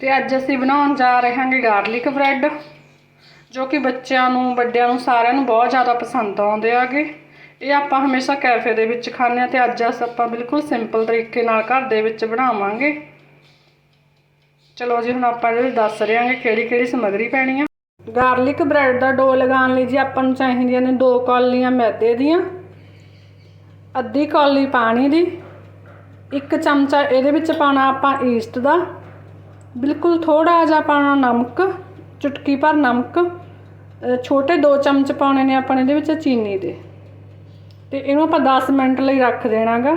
ਤੇ ਅੱਜ ਅਸੀਂ ਬਣਾਉਣ ਜਾ ਰਹੇ ਹਾਂਗੇ ਗਾਰਲਿਕ ਬ੍ਰੈਡ, ਜੋ ਕਿ ਬੱਚਿਆਂ ਨੂੰ, ਵੱਡਿਆਂ ਨੂੰ ਸਾਰਿਆਂ ਨੂੰ ਬਹੁਤ ਜ਼ਿਆਦਾ ਪਸੰਦ ਆਉਂਦੇ ਆਗੇ। ਇਹ ਆਪਾਂ ਹਮੇਸ਼ਾ ਕੈਫੇ ਦੇ ਵਿੱਚ ਖਾਂਦੇ ਆ ਤੇ ਅੱਜ ਅਸ ਆਪਾਂ ਬਿਲਕੁਲ ਸਿੰਪਲ ਤਰੀਕੇ ਨਾਲ ਘਰ ਦੇ ਵਿੱਚ ਬਣਾਵਾਂਗੇ। ਚਲੋ ਜੀ, ਹੁਣ ਆਪਾਂ ਇਹ ਦੱਸ ਰਹੇ ਹਾਂਗੇ ਕਿਹੜੀ ਕਿਹੜੀ ਸਮੱਗਰੀ ਪੈਣੀ ਆ। ਗਾਰਲਿਕ ਬ੍ਰੈਡ ਦਾ ਡੋ ਲਗਾਉਣ ਲਈ ਜੀ ਆਪਾਂ ਨੂੰ ਚਾਹੀਦੀਆਂ ਨੇ ਦੋ ਕੌਲੀਆਂ ਮੈਦੇ ਦੀਆਂ, ਅੱਧੀ ਕੌਲੀ ਪਾਣੀ ਦੀ, ਇੱਕ ਚਮਚਾ ਇਹਦੇ ਵਿੱਚ ਪਾਣਾ ਆਪਾਂ ਈਸਟ ਦਾ ਬਿਲਕੁਲ ਥੋੜਾ ਜਿਹਾ ਪਾਉਣਾ ਨਮਕ, ਚੁਟਕੀ ਭਰ ਨਮਕ ਛੋਟੇ ਦੋ ਚਮਚ ਪਾਉਣੇ ਨੇ ਆਪਾਂ ਇਹਦੇ ਵਿੱਚ ਚੀਨੀ ਦੇ। ਤੇ ਇਹਨੂੰ ਆਪਾਂ 10 ਮਿੰਟ ਲਈ ਰੱਖ ਦੇਣਾਗਾ,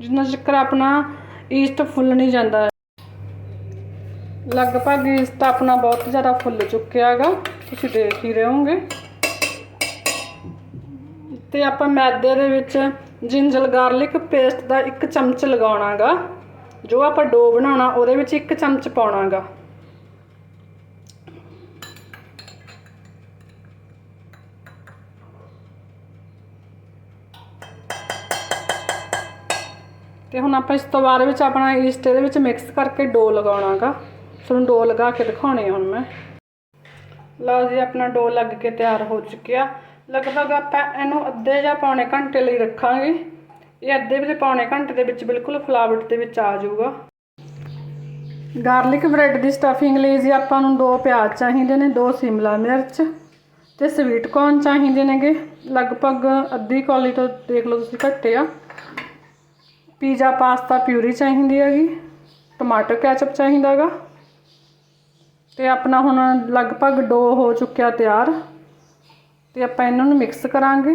ਜਿੰਨਾ ਚੱਕਰ ਆਪਣਾ ਈਸਟ ਫੁੱਲ ਨਹੀਂ ਜਾਂਦਾ। ਲਗਭਗ ਈਸਟ ਆਪਣਾ ਬਹੁਤ ਜ਼ਿਆਦਾ ਫੁੱਲ ਚੁੱਕਿਆ ਹੈਗਾ ਤੁਸੀਂ ਦੇਖ ਹੀ ਰਹੇ ਹੋਗੇ ਤੇ ਆਪਾਂ ਮੈਦੇ ਦੇ ਵਿੱਚ ਜਿੰਜਰ ਗਾਰਲਿਕ ਪੇਸਟ ਦਾ ਇੱਕ ਚਮਚ ਲਗਾਉਣਾਗਾ। ਜੋ ਆਪਾਂ ਡੋ ਬਣਾਉਣਾ, ਉਹਦੇ ਵਿੱਚ ਇੱਕ ਚਮਚ ਪਾਉਣਾਗਾ। ਤੇ ਹੁਣ ਆਪਾਂ ਇਸ ਤੋਂ ਬਾਅਦ ਵਿੱਚ ਆਪਣਾ ਈਸਟ ਇਹਦੇ ਵਿੱਚ ਮਿਕਸ ਕਰਕੇ ਡੋ ਲਗਾਉਣਾਗਾ। ਤੁਹਾਨੂੰ ਡੋ ਲਗਾ ਕੇ ਦਿਖਾਉਣੀ ਹੁਣ ਮੈਂ। ਲਓ ਜੀ, ਆਪਣਾ ਡੋ ਲੱਗ ਕੇ ਤਿਆਰ ਹੋ ਚੁੱਕਿਆ। ਲਗਭਗ ਆਪਾਂ ਇਹਨੂੰ ਅੱਧੇ ਜਾਂ ਪੌਣੇ ਘੰਟੇ ਲਈ ਰੱਖਾਂਗੇ। ਇਹ ਅੱਧੇ ਵਿੱਚ ਪੌਣੇ ਘੰਟੇ ਦੇ ਵਿੱਚ ਬਿਲਕੁਲ ਫਲਾਵਟ ਦੇ ਵਿੱਚ ਆ ਜਾਊਗਾ। ਗਾਰਲਿਕ ਬ੍ਰੈਡ ਦੀ ਸਟਫਿੰਗ ਲਈ ਜੀ ਆਪਾਂ ਨੂੰ ਦੋ ਪਿਆਜ਼ ਚਾਹੀਦੇ ਨੇ, ਦੋ ਸ਼ਿਮਲਾ ਮਿਰਚ ਤੇ ਸਵੀਟ ਕੌਰਨ ਚਾਹੀਦੇ ਨੇਗੇ। ਲਗਭਗ ਅੱਧੀ ਕੌਲੀ ਤੋਂ ਦੇਖ ਲਓ ਤੁਸੀਂ ਘੱਟੇ ਆ। ਪੀਜ਼ਾ, ਪਾਸਤਾ ਪਿਊਰੀ ਚਾਹੀਦੀ ਹੈਗੀ, ਟਮਾਟਰ ਕੈਚਅਪ ਚਾਹੀਦਾਗਾ ਤੇ ਆਪਣਾ ਹੁਣ ਲਗਭਗ ਡੋ ਹੋ ਚੁੱਕਿਆ ਤਿਆਰ ਤੇ ਆਪਾਂ ਇਹਨਾਂ ਨੂੰ ਮਿਕਸ ਕਰਾਂਗੇ।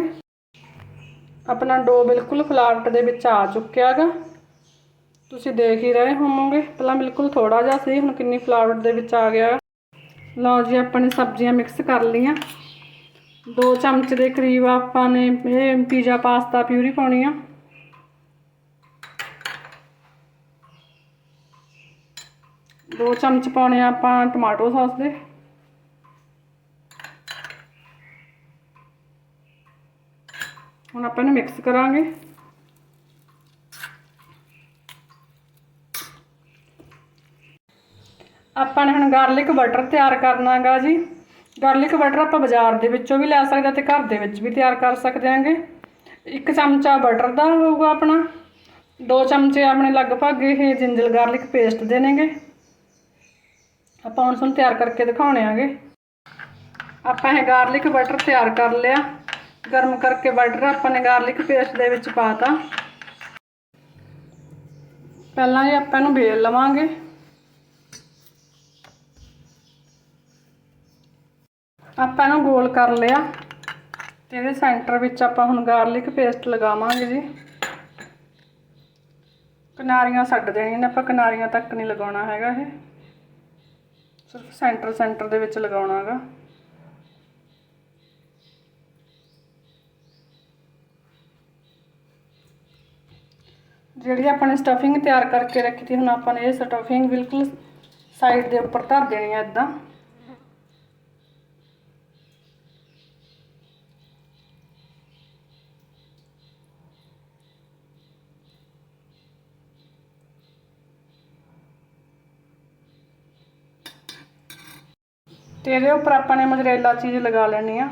ਆਪਣਾ ਡੋ ਬਿਲਕੁਲ ਫਲਾਵਟ ਦੇ ਵਿੱਚ ਆ ਚੁੱਕਿਆ ਹੈਗਾ ਤੁਸੀਂ ਦੇਖ ਹੀ ਰਹੇ ਹੋਵੋਗੇ, ਪਹਿਲਾਂ ਬਿਲਕੁਲ ਥੋੜਾ ਜਿਹਾ ਸੀ, ਹੁਣ ਕਿੰਨੀ ਫਲਾਵਟ ਦੇ ਵਿੱਚ ਆ ਗਿਆ। ਲਓ ਜੀ, ਆਪਾਂ ਨੇ ਸਬਜ਼ੀਆਂ ਮਿਕਸ ਕਰ ਲਈਆਂ। ਦੋ ਚਮਚ ਦੇ ਕਰੀਬ ਆਪਾਂ ਨੇ ਇਹ ਪੀਜ਼ਾ ਪਾਸਤਾ ਪਿਊਰੀ ਪਾਉਣੀ ਆ। ਦੋ ਚਮਚ ਪਾਉਣੇ ਆ ਆਪਾਂ ਟਮਾਟੋ ਸੌਸ ਦੇ। ਹੁਣ ਆਪਾਂ ਇਹਨੂੰ ਮਿਕਸ ਕਰਾਂਗੇ। ਆਪਾਂ ਨੇ ਹੁਣ ਗਾਰਲਿਕ ਬਟਰ ਤਿਆਰ ਕਰਨਾਗਾ ਜੀ। ਗਾਰਲਿਕ ਬਟਰ ਆਪਾਂ ਬਾਜ਼ਾਰ ਦੇ ਵਿੱਚੋਂ ਵੀ ਲੈ ਸਕਦੇ ਹਾਂ ਤੇ ਘਰ ਦੇ ਵਿੱਚ ਵੀ ਤਿਆਰ ਕਰ ਸਕਦੇ ਆਂਗੇ ਇੱਕ ਚਮਚਾ ਬਟਰ ਦਾ ਹੋਊਗਾ ਆਪਣਾ। ਦੋ ਚਮਚੇ ਆਪਣੇ ਲਗਭਗ ਇਹ ਜਿੰਜਰ ਗਾਰਲਿਕ ਪੇਸਟ ਦੇ ਨੇਗੇ। ਆਪਾਂ ਹੁਣ ਤੁਹਾਨੂੰ ਤਿਆਰ ਕਰਕੇ ਦਿਖਾਉਣੇ ਆਂਗੇ ਆਪਾਂ ਇਹ ਗਾਰਲਿਕ ਬਟਰ ਤਿਆਰ ਕਰ ਲਿਆ। ਗਰਮ ਕਰਕੇ ਬਟਰ ਆਪਾਂ ਨੇ ਗਾਰਲਿਕ ਪੇਸਟ ਦੇ ਵਿੱਚ ਪਾਤਾ। ਪਹਿਲਾਂ ਇਹ ਆਪਾਂ ਇਹਨੂੰ ਵੇਲ ਲਵਾਂਗੇ। ਆਪਾਂ ਇਹਨੂੰ ਗੋਲ ਕਰ ਲਿਆ। ਤੇ ਇਹਦੇ ਸੈਂਟਰ ਵਿੱਚ ਆਪਾਂ ਹੁਣ ਗਾਰਲਿਕ ਪੇਸਟ ਲਗਾਵਾਂਗੇ ਜੀ। ਕਿਨਾਰੀਆਂ ਛੱਡ ਦੇਣੀਆਂ ਨੇ, ਆਪਾਂ ਕਿਨਾਰੀਆਂ ਤੱਕ ਨਹੀਂ ਲਗਾਉਣਾ ਹੈਗਾ ਇਹ। ਸਿਰਫ ਸੈਂਟਰ ਸੈਂਟਰ ਦੇ ਵਿੱਚ ਲਗਾਉਣਾ ਹੈਗਾ। ਜਿਹੜੀ ਆਪਾਂ ਨੇ ਸਟਫਿੰਗ ਤਿਆਰ ਕਰਕੇ ਰੱਖੀ ਸੀ, ਹੁਣ ਆਪਾਂ ਨੇ ਇਹ ਸਟਫਿੰਗ ਬਿਲਕੁਲ ਸਾਈਡ ਦੇ ਉੱਪਰ ਧਰ ਦੇਣੀ ਹੈ ਇਦਾਂ ਤੇ ਇਹਦੇ ਉੱਪਰ ਆਪਾਂ ਨੇ ਮੋਜ਼ਰੇਲਾ ਚੀਜ਼ ਲਗਾ ਲੈਣੀ ਆ।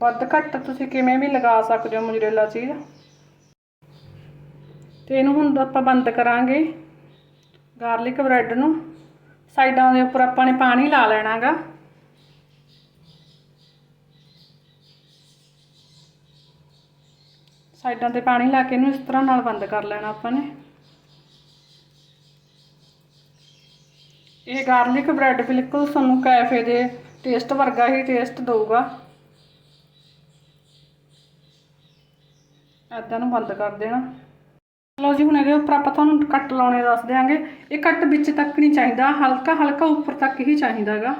ਵੱਧ ਘੱਟ ਤੁਸੀਂ ਕਿਵੇਂ ਵੀ ਲਗਾ ਸਕਦੇ ਹੋ ਮੋਜ਼ਰੇਲਾ ਚੀਜ਼। ਤੇ ਇਹਨੂੰ ਹੁਣ ਆਪਾਂ ਬੰਦ ਕਰਾਂਗੇ ਗਾਰਲਿਕ ਬ੍ਰੈਡ ਨੂੰ। ਸਾਈਡਾਂ ਦੇ ਉੱਪਰ ਆਪਾਂ ਨੇ ਪਾਣੀ ਲਾ ਲੈਣਾਗਾ। ਸਾਈਡਾਂ ਤੇ ਪਾਣੀ ਲਾ ਕੇ ਇਹਨੂੰ ਇਸ ਤਰ੍ਹਾਂ ਨਾਲ ਬੰਦ ਕਰ ਲੈਣਾ ਆਪਾਂ ਨੇ। ਇਹ ਗਾਰਲਿਕ ਬ੍ਰੈਡ ਬਿਲਕੁਲ ਤੁਹਾਨੂੰ ਕੈਫੇ ਦੇ ਟੇਸਟ ਵਰਗਾ ਹੀ ਟੇਸਟ ਦਊਗਾ। ਐਦਾਂ ਨੂੰ ਬੰਦ ਕਰ ਦੇਣਾ। ਲਓ ਜੀ, ਹੁਣ ਇਹਦੇ ਉੱਪਰ ਆਪਾਂ ਤੁਹਾਨੂੰ ਕੱਟ ਲਾਉਣੇ ਦੱਸ ਦਿਆਂਗੇ। ਇਹ ਕੱਟ ਵਿੱਚ ਤੱਕ ਨਹੀਂ ਚਾਹੀਦਾ, ਹਲਕਾ ਹਲਕਾ ਉੱਪਰ ਤੱਕ ਹੀ ਚਾਹੀਦਾਗਾ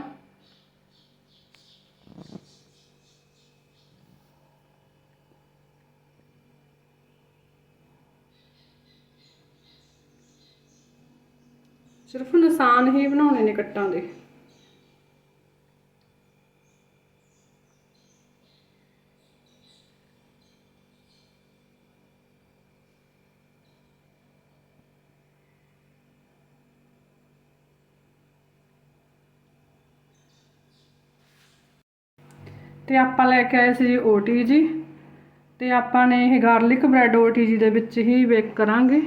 ਸਿਰਫ ਨਿਸ਼ਾਨ ਹੀ ਬਣਾਉਣੇ ਨੇ ਕੱਟਾਂ ਦੇ। ਤੇ ਆਪਾਂ ਲੈ ਕੇ ਆਏ ਸੀ ਜੀ ਓਟੀ ਜੀ ਤੇ ਆਪਾਂ ਨੇ ਇਹ ਗਾਰਲਿਕ ਬ੍ਰੈਡ ਓਟੀ ਜੀ ਦੇ ਵਿੱਚ ਹੀ ਬੇਕ ਕਰਾਂਗੇ।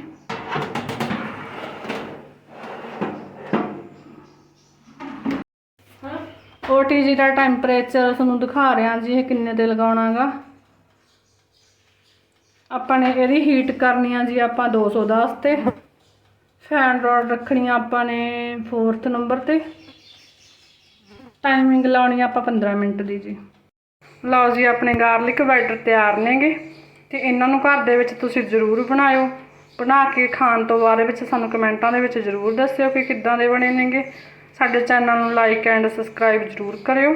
ਓਟੀ ਜੀ ਦਾ ਟੈਂਪਰੇਚਰ ਤੁਹਾਨੂੰ ਦਿਖਾ ਰਿਹਾ ਜੀ, ਇਹ ਕਿੰਨੇ ਤੇ ਲਗਾਉਣਾਗਾ। ਆਪਾਂ ਨੇ ਇਹਦੀ ਹੀਟ ਕਰਨੀ ਆ ਜੀ ਆਪਾਂ 210 ਤੇ। ਫੈਨ ਰੋਡ ਰੱਖਣੀ ਆ ਆਪਾਂ ਨੇ 4th ਨੰਬਰ ਤੇ। ਟਾਈਮਿੰਗ ਲਾਉਣੀ ਆ ਆਪਾਂ 15 ਮਿੰਟ ਦੀ ਜੀ। ਲਓ ਜੀ, ਆਪਣੇ ਗਾਰਲਿਕ ਬੈਟਰ ਤਿਆਰ ਨੇਗੇ ਤੇ ਇਹਨਾਂ ਨੂੰ ਘਰ ਦੇ ਵਿੱਚ ਤੁਸੀਂ ਜ਼ਰੂਰ ਬਣਾਇਓ। ਬਣਾ ਕੇ ਖਾਣ ਤੋਂ ਬਾਅਦ ਵਿੱਚ ਸਾਨੂੰ ਕਮੈਂਟਾਂ ਦੇ ਵਿੱਚ ਜ਼ਰੂਰ ਦੱਸਿਓ ਕਿ ਕਿੱਦਾਂ ਦੇ ਬਣੇ ਨੇਗੇ। ਸਾਡੇ ਚੈਨਲ ਨੂੰ ਲਾਈਕ ਐਂਡ ਸਬਸਕ੍ਰਾਈਬ ਜ਼ਰੂਰ ਕਰਿਓ।